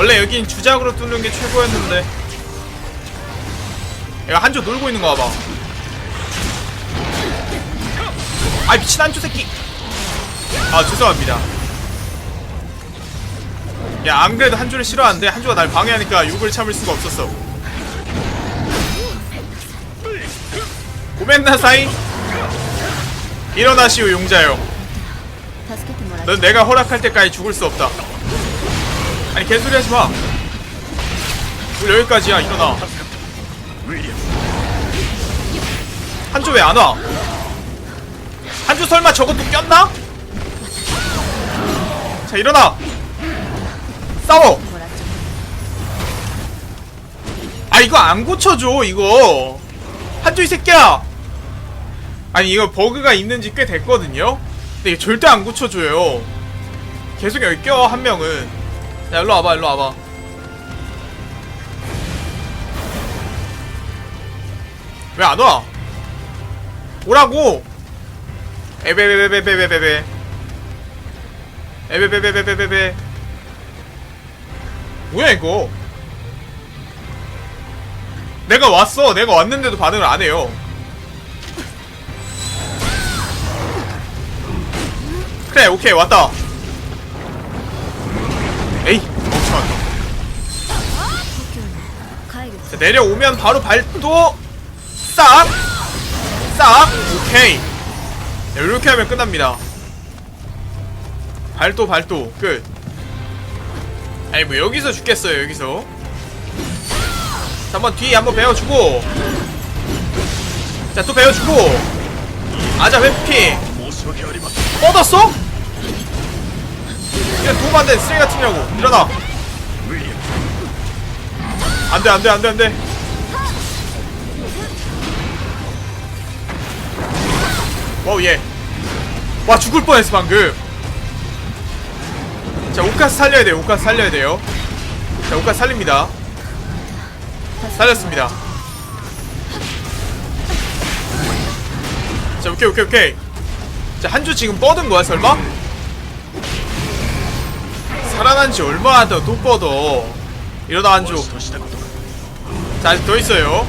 원래 여긴 주작으로 뚫는 게 최고였는데. 얘가 한조 놀고 있는 거 봐봐. 아 미친 한조 새끼. 아 죄송합니다. 야 안그래도 한조를 싫어하는데 한조가 날 방해하니까 욕을 참을 수가 없었어. 고맨나 사이. 일어나시오 용자요 넌 내가 허락할 때까지 죽을 수 없다. 아니 개소리 하지 마. 우리 여기까지야 일어나. 한조 왜 안 와? 한조 설마 저것도 꼈나? 자 일어나. 싸워. 아 이거 안 고쳐줘 이거. 한조 이 새끼야. 아니 이거 버그가 있는지 꽤 됐거든요. 근데 이게 절대 안 고쳐줘요. 계속 여기 껴한 명은. 야 일로 와봐 일로 와봐 왜 안 와? 오라고 에베베베베베베베 에베베베베베베베 뭐야 이거 내가 왔어. 내가 왔는데도 반응을 안 해요. 그래, 오케이, 왔다. 자, 내려오면 바로 발도 싹! 싹! 오케이 자, 이렇게 하면 끝납니다 발도 발도 끝 아니 뭐 여기서 죽겠어요 여기서 자, 한번 뒤에 한번 배워주고. 자또 배워주고. 아자 회피 뻗었어? 그냥 도움 안된 쓰레기 같으냐고 일어나 안돼 안돼 안돼 안돼. 와우 예와 죽을 뻔했어 방금. 자 오카스 살려야 돼요 오카스 살려야 돼요. 자 오카스 살립니다. 살렸습니다. 자 오케이 오케이 오케이. 자 한주 지금 뻗은 거야 설마? 살아난 지 얼마나 더또 뻗어. 이러다 한주. 자 아직 더 있어요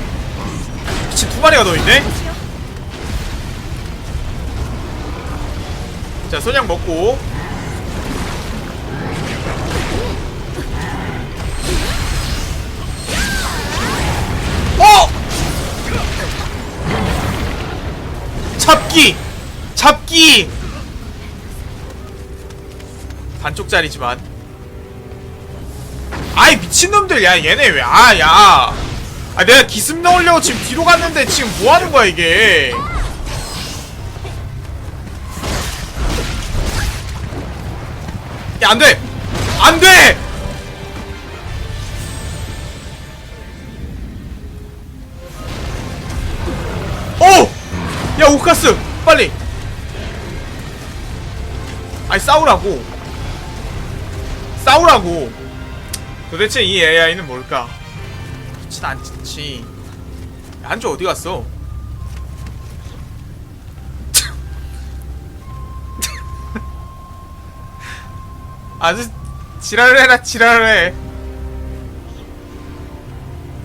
미친 두 마리가 더 있네 자 소냥 먹고 어! 잡기! 잡기! 반쪽짜리지만 아이 미친놈들 야 얘네 왜 아야 아 내가 기습 넣으려고 지금 뒤로 갔는데 지금 뭐하는 거야 이게? 야 안돼! 안돼! 오! 야 오카스 빨리! 아니 싸우라고. 싸우라고. 도대체 이 AI는 뭘까? 좋진 않지. 한주 어디 갔어? 아주 지랄을 해라 지랄을 해.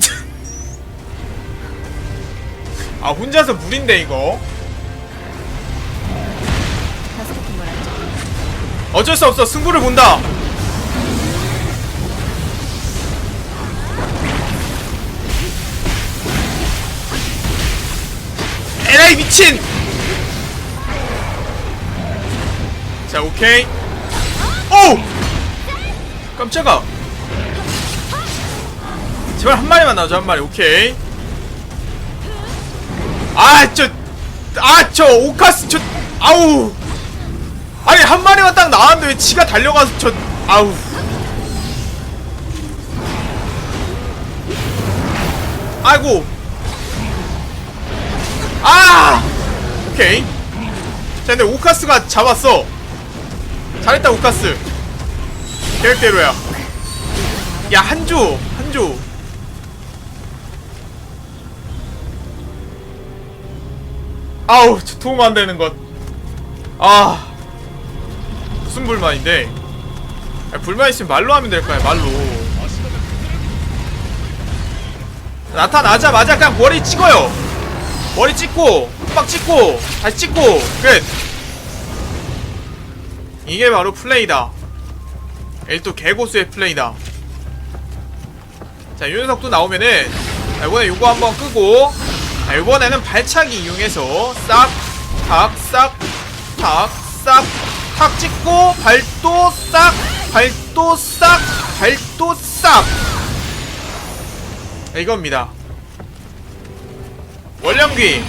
아, 혼자서 무린데 이거? 어쩔 수 없어. 승부를 본다. 에라이 미친! 자 오케이. 오! 깜짝아. 제발 한 마리만 나와줘 한 마리 오케이. 아 저 아 저 오카스 저 아우 아니 한 마리만 딱 나왔는데 왜 지가 달려가서 저 아우 아이고 아! 오케이. 자, 근데 오카스가 잡았어. 잘했다, 오카스. 계획대로야. 야, 한조! 한조! 아우, 도움 안 되는 것. 아. 무슨 불만인데? 야, 불만 있으면 말로 하면 될 거야, 말로. 나타나자마자 그냥 머리 찍어요! 머리 찍고 빡 찍고 다시 찍고 끝. 이게 바로 플레이다. 일도 개고수의 플레이다. 자 윤석도 나오면은 자, 이번에 요거 한번 끄고 자, 이번에는 발차기 이용해서 싹, 탁, 싹, 탁, 싹, 탁 찍고 발도 싹, 발도 싹, 발도 싹. 자, 이겁니다 원령귀.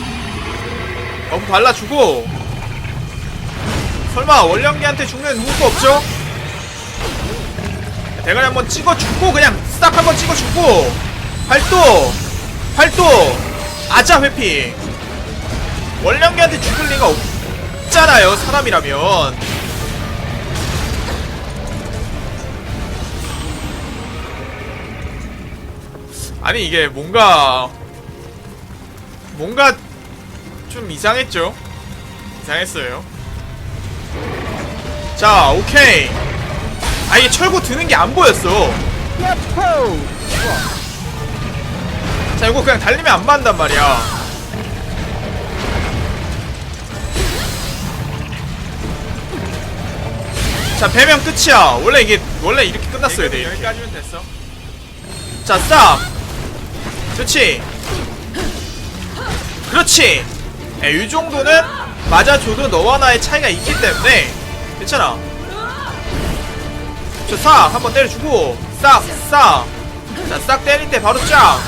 너무 발라주고. 설마 원령귀한테 죽는 후수 없죠? 대가리 한번 찍어주고 그냥 싹 한번 찍어주고. 발도 발도. 아자 회피. 원령기한테 죽을 리가 없잖아요 사람이라면. 아니 이게 뭔가 뭔가 좀 이상했죠? 이상했어요. 자 오케이. 아 이게 철구 드는 게 안 보였어. 자 이거 그냥 달리면 안 맞는단 말이야. 자 배면 끝이야. 원래 이게 원래 이렇게 끝났어야 돼 여기까지면 됐어. 자싹 그렇지 그렇지! 예, 이 정도는 맞아줘도 너와 나의 차이가 있기 때문에 괜찮아 저 사! 한번 때려주고 싹! 싹! 자, 싹 때릴 때 바로 쫙!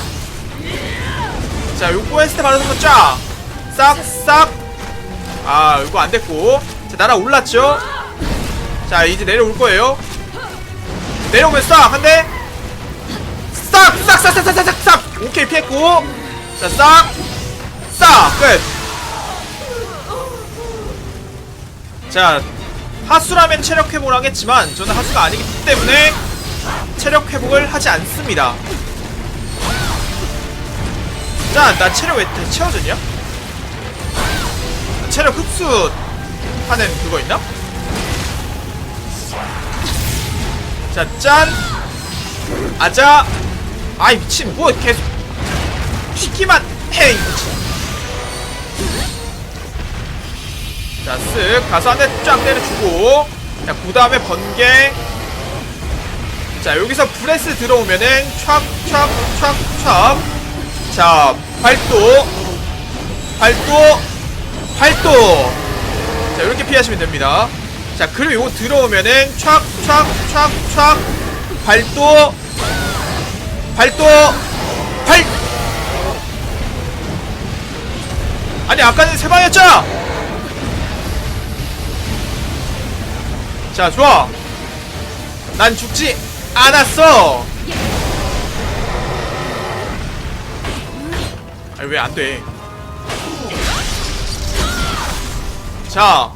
자, 요거 했을 때 바로 한번 쫙! 싹! 싹! 아, 요거 안 됐고 자, 날아올랐죠? 자, 이제 내려올 거예요 내려오면 싹! 한 대! 싹! 싹! 싹! 싹! 싹! 싹! 싹! 오케이, 피했고 자, 싹! 싹! 끝! 자, 하수라면 체력 회복을 하겠지만, 저는 하수가 아니기 때문에 체력 회복을 하지 않습니다. 자, 나 체력 왜다 채워졌냐? 체력 흡수 하는 그거 있나? 자, 짠! 아자! 아이, 미친, 뭐, 계속, 튀기만 해, 이 미친. 자, 쓱, 가서 한 대 쫙 때려주고, 자, 그 다음에 번개. 자, 여기서 브레스 들어오면은, 촥, 촥, 촥, 촥. 자, 팔도, 팔도, 팔도. 자, 이렇게 피하시면 됩니다. 자, 그리고 이거 들어오면은 촥, 촥, 촥, 촥. 팔도, 팔도, 팔. 아니, 아까는 세 방이었잖 자, 좋아. 난 죽지 않았어! 아니 왜 안돼? 자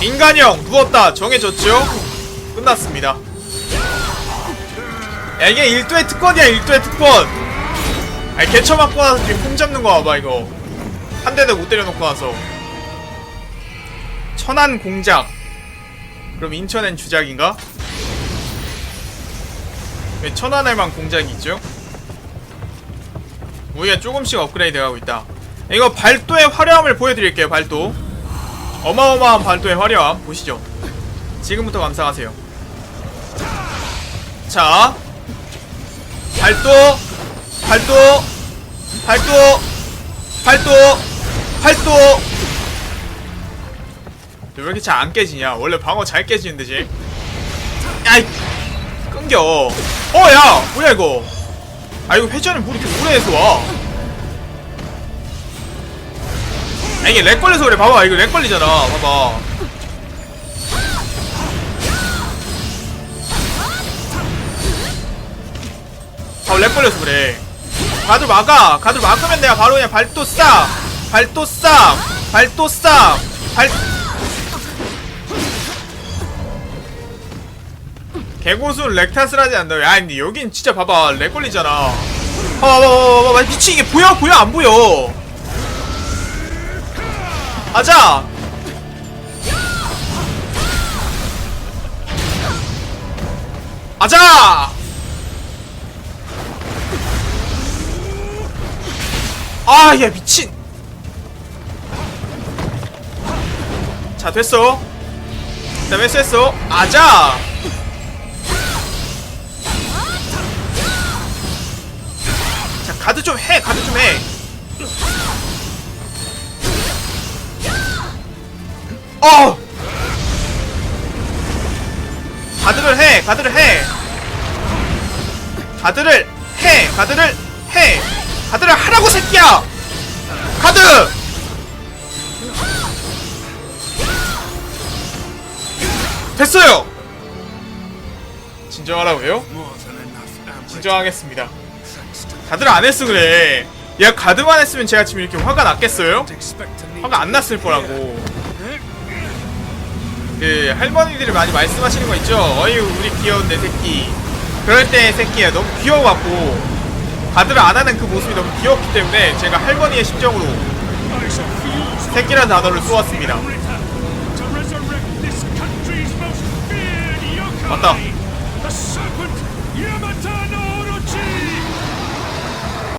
인간형 누웠다. 정해졌죠? 끝났습니다. 야 이게 일도의 특권이야 일도의 특권. 아니 개처 맞고 나서 지금 폼 잡는 거 봐봐 이거. 한 대도 못 때려놓고 나서. 천안 공작 그럼 인천엔 주작인가? 왜 천안에만 공작이 있죠? 우리가 조금씩 업그레이드 하고 있다. 이거 발도의 화려함을 보여드릴게요 발도. 어마어마한 발도의 화려함. 보시죠. 지금부터 감상하세요. 자. 발도. 발도. 발도. 발도. 발도 왜 이렇게 잘 안 깨지냐? 원래 방어 잘 깨지는데 지 야이! 끊겨. 어야! 뭐야 이거? 아 이거 회전을 뭐 이렇게 오래 해서 와. 아 이게 렉 걸려서 그래. 봐봐. 이거 렉 걸리잖아. 봐봐. 아 렉 걸려서 그래. 가드 막아. 가드 막으면 내가 바로 그냥 발도 싹 발도 싹 발도 싹발 개고수 렉 탓을 하지 않는다. 야, 근데 여긴 진짜 봐봐. 렉 걸리잖아. 봐봐, 봐봐, 봐봐, 봐봐. 미치, 이게 보여, 보여, 안 보여. 가자! 가자! 아, 야, 미친! 자, 됐어. 그 다음에 쐈어. 아자! 가드 좀 해, 가드 좀 해. 어! 가드를 해, 가드를 해. 가드를 해, 가드를 해. 가드를 하라고 새끼야. 가드. 됐어요. 진정하라고요? 진정하겠습니다. 가드를 안 했어 그래. 야 가드만 했으면 제가 지금 이렇게 화가 났겠어요? 화가 안 났을 거라고. 그 할머니들이 많이 말씀하시는 거 있죠. 어유 우리 귀여운 내 새끼. 그럴 때 새끼야 너무 귀여워갖고 가드를 안 하는 그 모습이 너무 귀엽기 때문에 제가 할머니의 심정으로 새끼라는 단어를 쏘았습니다. 맞다.